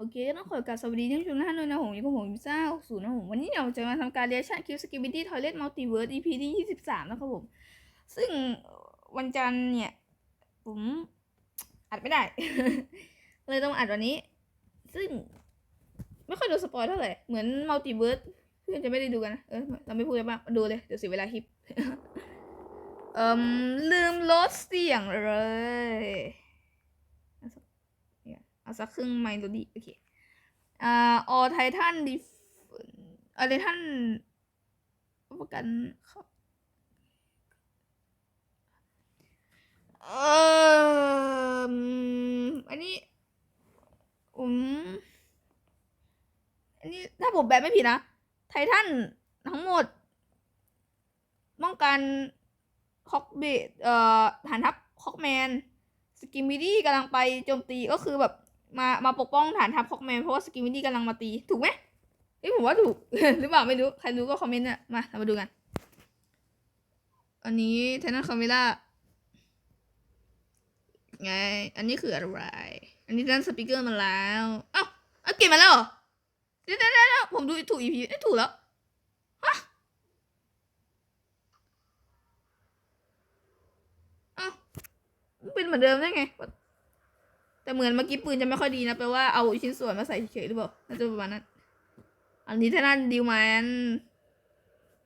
โอเคต้องขอกราบสวัสดีท่านผู้ชมท่านด้วยนะผมอยู่กับผมยูซ่าศูนย์นะผมวันนี้เราจะมาทำการเรียกชั่นคลิปสกิบิตี้ทอยเลทมัลติเวิร์ส EP ที่ยี่สิบสามนะครับผม ซึ่งวันจันทร์เนี่ยผมอัดไม่ได้ เลยต้องอัดวันนี้ ซึ่ง ไม่ค่อยดูสปอยเท่าไหร่ เหมือนมัลติเวิร์สเพื่อนจะไม่ได้ดูกันนะเออเราไม่พูดกันมาดูเลย เดี๋ยวเสียเวลาคลิป เอ่มลืมลดเสียงเลย เอาสักครึ่งไมโลดี้โอเคอ่าออไททันดิออไททันประกันเขาเอ่ออันนี้ผมอันนี้ถ้าผมแบบไม่ผิดนะ ไททันทั้งหมดป้องกันคอกเบดเอ่อฐานทัพคอกแมน สกิมมิดี้กำลังไปโจมตีก็คือแบบ มามาปกป้องฐานทัพคอกแมนเพราะว่าสกิมมิดี้กำลังมาตี ถูกไหมเอ้ผมว่าถูก หรือเปล่าไม่รู้ ใครรู้ก็คอมเมนต์อะมาเรามาดูกัน อันนี้เทนนันคาเมล่าไง อันนี้คืออะไร อันนี้ดันสปีกเกอร์มาแล้วเอ้าเอาเก็บมาแล้วเหรอเดี๋ยวเดี๋ยวเดี๋ยผมดูถูกอีพีเอ้ยถูกแล้วฮะเอ้าเป็นเหมือนเดิมได้ไง แต่เหมือนเมื่อกี้ปืนจะไม่ค่อยดีนะแปลว่าเอาชิ้นส่วนมาใส่เฉยหรือเปล่าน่าจะประมาณนั้น อันนี้ถ้านั่นดิวแมน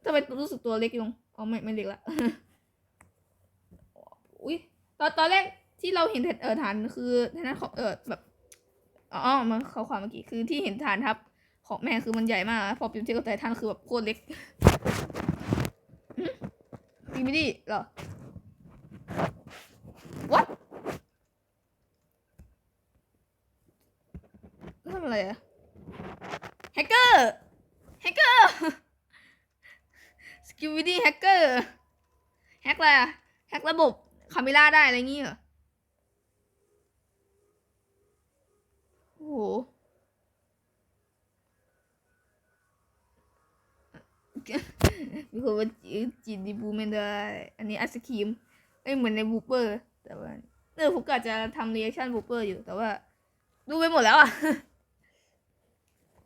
ทำไมรู้สึกตัวเล็กลงอ๋อไม่ไม่เล็กละอุ้ยตอนตอนแรกที่เราเห็นเออฐานคือฐานของเออแบบอ๋อมันเขาความเมื่อกี้คือที่เห็นฐานทัพของแม่คือมันใหญ่มากพอเปรียบเทียบกับไททันคือแบบโคตรเล็กจริงไม่ดีเหรอ what ทำ อะไรอะแฮกเกอร์แฮกเกอร์สกิลวิดี้แฮกเกอร์แฮกอะไรอะแฮกระบบคาเมล่าได้อะไรงี้เหรอโอ้โหมีคนว่าจีนดีบูไม่ได้ อันนี้ไอศครีมเอ้ยเหมือนในบูเปอร์ แต่ว่าเออผมก็จะทำรีแอคชั่นบูเปอร์อยู่แต่ว่า ดูไปหมดแล้วอะ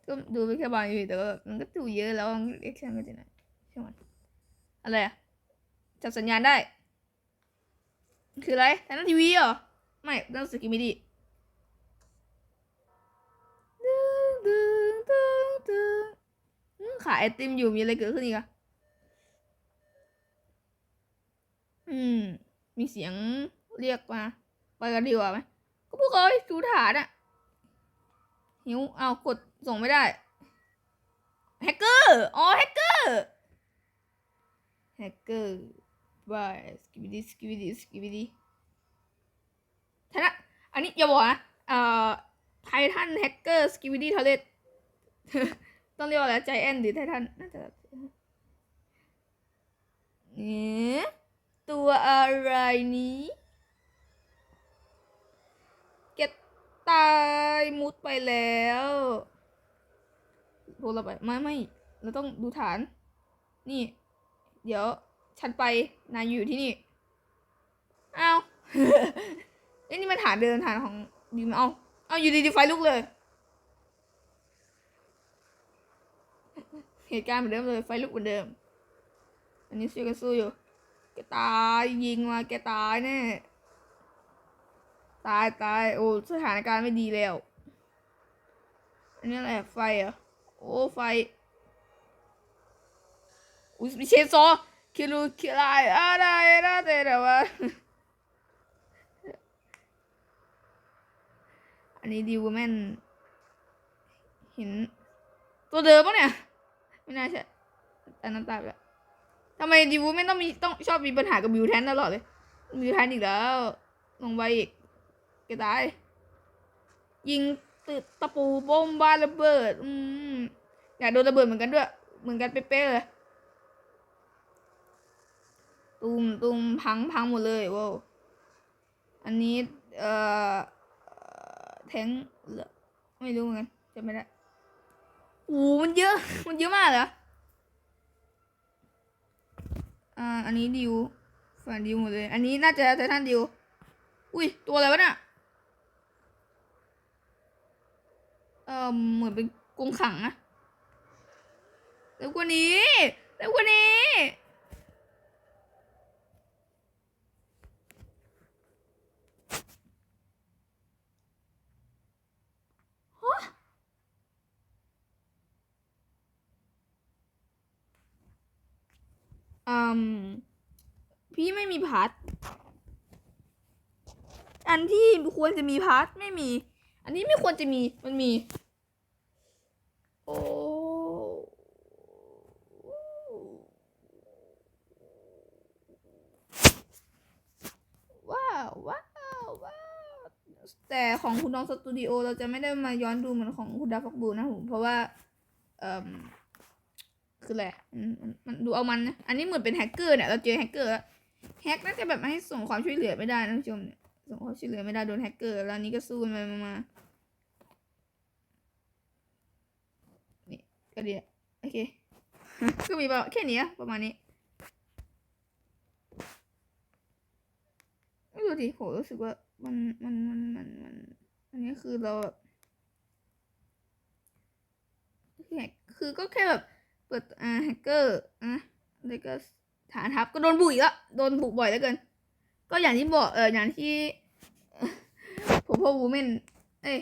ก็ดูไปแค่บางอยู่แต่ว่ามันก็ดูเยอะแล้วเรียกชั่นก็จะไหนช่างมันอะไรอะจับสัญญาณได้ คืออะไรแทนทีวีเหรอ ไม่ต้องสกิมมิดี้ดึงดึงดึงดึงอืมขายไอติมอยู่มีอะไรเกิดขึ้นอีกอะอืม มีเสียงเรียกมา ไปกันดีกว่าไหมก็พวกเขาดูฐานอะหิวเอากด ส่งไม่ได้แฮกเกอร์อ๋อแฮกเกอร์แฮกเกอร์บายสกิบิดีสกิบิดีสกิบิดีทนะอันนี้อย่าบอกนะเอ่อไททันแฮกเกอร์สกิบิดีทอเลตต้องเรียกว่าอะไรใจแอนหรือไททันน่าจะเนี่ยตัวอะไรนี้เก็ตตายมุดไปแล้ว พวกเราไปไม่ไม่เราต้องดูฐาน นี่ เดี๋ยว ฉันไปนายอยู่ที่นี่เอาเอ้นี่มันฐานเดินฐานของดิมเอาเอาอยู่ดีๆไฟลุกเลย เหตุการณ์เหมือนเดิมเลยไฟลุกเหมือนเดิม อันนี้สู้กันสู้อยู่แกตายยิงมาแกตายแน่ตายตายโอ้สถานการณ์ไม่ดีแล้ว อันนี้อะไรไฟเหรอ โอ้ไฟอุ้ยมีเชนซอคิรูคิลายอะไรนะแต่แต่ว่าอันนี้ดิวแมนเห็น ตัวเดิมปะเนี่ย ไม่น่าใช่แต่น้ำตาแล้วทำไมดิวแมนต้องมีต้องชอบมีปัญหากับบิวแทนตลอดเลยบิวแทนอีกแล้วลงไปอีกแกตาย ยิงตึกตะปูบ้มบ้านระเบิด อืม อยากโดนระเบิดเหมือนกันด้วย เหมือนกันเป๊ะเลยตูมตูมพังพังหมดเลยว้าวอันนี้ เอ่อแทงไม่รู้เหมือนกันจำไม่ได้โอ้มันเยอะ มันเยอะมากเหรออ่า อันนี้ดิวฝันดิวหมดเลย อันนี้น่าจะไททันดิว อุ้ย ตัวอะไรวะเนี่ยเออเหมือนเป็นกรงขังอะ เร็วกว่านี้เร็วกว่านี้อืมพี่ไม่มีพัด อันที่ควรจะมีพัดไม่มี อันนี้ไม่ควรจะมีมันมี โอ้ ว้าว ว้าว ว้าว แต่ของคุณน้องสตูดิโอเราจะไม่ได้มาย้อนดูเหมือนของคุณดาฟักบูนะผมเพราะว่า เอ่อคืออะไรมันดูเอามันนะอันนี้เหมือนเป็นแฮกเกอร์เนี่ยเราเจอแฮกเกอร์แล้วแฮกน่าจะแบบไม่ให้ส่งความช่วยเหลือไม่ได้นะผู้ชมเนี่ยส่งความช่วยเหลือไม่ได้โดนแฮกเกอร์แล้วนี้ก็สู้กันไปมามานี่ก็ดีแหละโอเคก็มีประมาณแค่นี้อะประมาณนี้ไม่รู้ดิผมรู้สึกว่า มันมันมันมันมันอันนี้คือเราแบบคือแฮกคือก็แค่แบบเปิดอ่าแฮกเกอร์อะแล้วก็ฐานทัพก็โดนบุกอีกแล้วโดนบุกบ่อยแล้วเกิน ก็อย่างที่บอกเอออย่างที่ผมพ่อวูแมนเอ้ย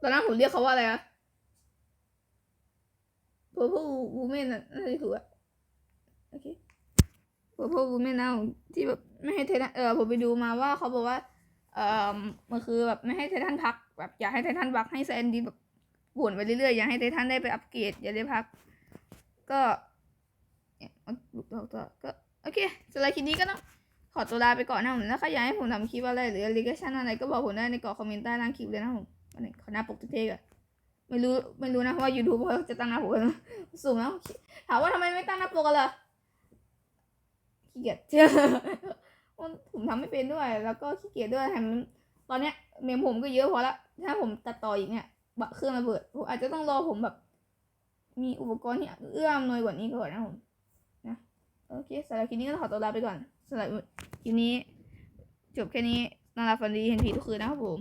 ตอนนั้นผมเรียกเขาว่าอะไรอะผมพ่อวูแมนน่ะน่าจะถูกอะโอเคผมพ่อวูแมนนะที่แบบไม่ให้เททันเออผมไปดูมาว่าเขาบอกว่า เอ่อมันคือแบบไม่ให้ไททันพักแบบอยากให้ไททันพักให้แซนดีแบบบ่นไปเรื่อยๆอยากให้ไททันได้ไปอัปเกรดอย่าได้พัก ก็เนี่ยมันบุกตัวตัวก็โอเคสำหรับคลิปนี้ก็ต้องขอตัวลาไปก่อนนะผมแล้วใครอยากให้ผมทำคลิปอะไรหรือรีแอคชั่นอะไรก็บอกผมได้ในกล่องคอมเมนต์ใต้ล่างคลิปเลยนะผมวันนี้ขอหน้าปกเท่ๆก่อนไม่รู้ไม่รู้นะว่า YouTube เขาจะตั้งหน้าปกสูงแล้วถามว่าทำไมไม่ตั้งหน้าปกกันล่ะขี้เกียจ มันผมทำไม่เป็นด้วย แล้วก็ขี้เกียจด้วยแถมตอนเนี้ยเมมผมก็เยอะพอละถ้าผมตัดต่ออีกเนี่ยบะเครื่องระเบิดผมอาจจะต้องรอผมแบบ มีอุปกรณ์ที่เอื้อมหน่วยกว่านี้ก่อนนะผมนะโอเคสำหรับคลิปนี้ก็ขอตัวลาไปก่อนสำหรับคลิปนี้ จบแค่นี้นาราฟันดีเห็นผีทุกคืนนะครับผม